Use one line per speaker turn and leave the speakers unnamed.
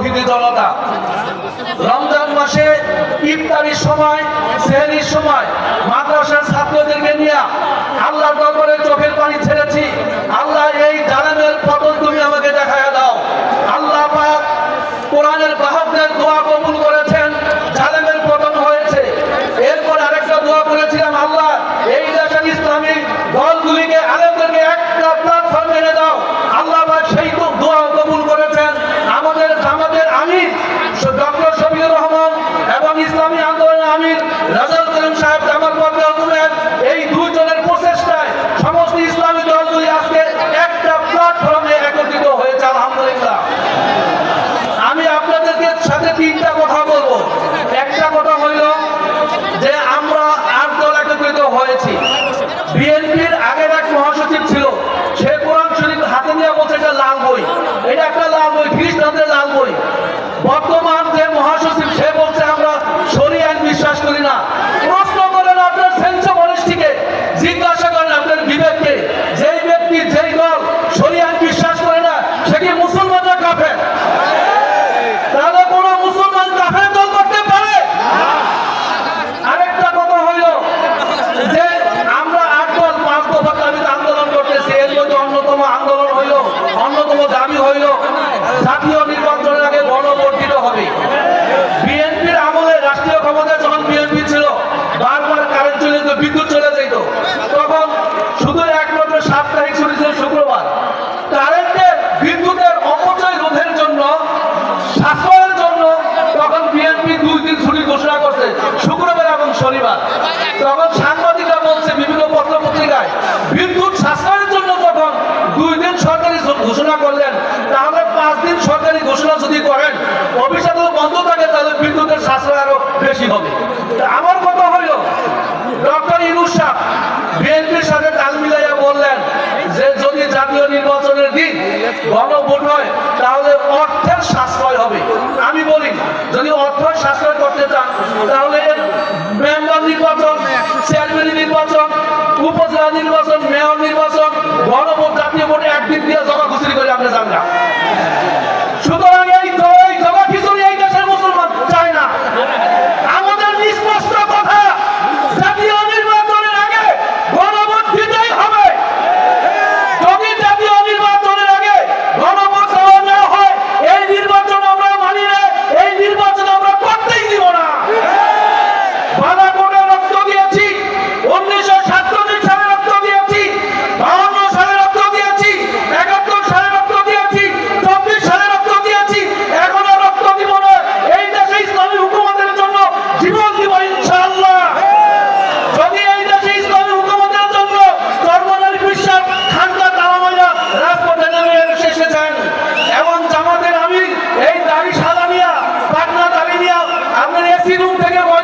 তৌহিদে জনতা রমজান মাসে ইফতারির সময় সেহরির সময় মাদ্রাসার ছাত্রদেরকে দাবি হইল জাতীয় নির্বাচনের আগে গণবর্ধিত হবে। বেশি হবে। আমার কথা হইল, ডক্টর ইনুস শাহ বিএনপির সাথে তাল মিলাইয়া বললেন যে, যদি জাতীয় নির্বাচনের দিন গণভোট হয়, তাহলে অর্থের সাশ্রয় হবে। আমি বলি, যদি অর্থ সাশ্রয় করতে চান, তাহলে মেম্বার নির্বাচন, চেয়ারম্যান নির্বাচন, উপজেলা নির্বাচন se não pega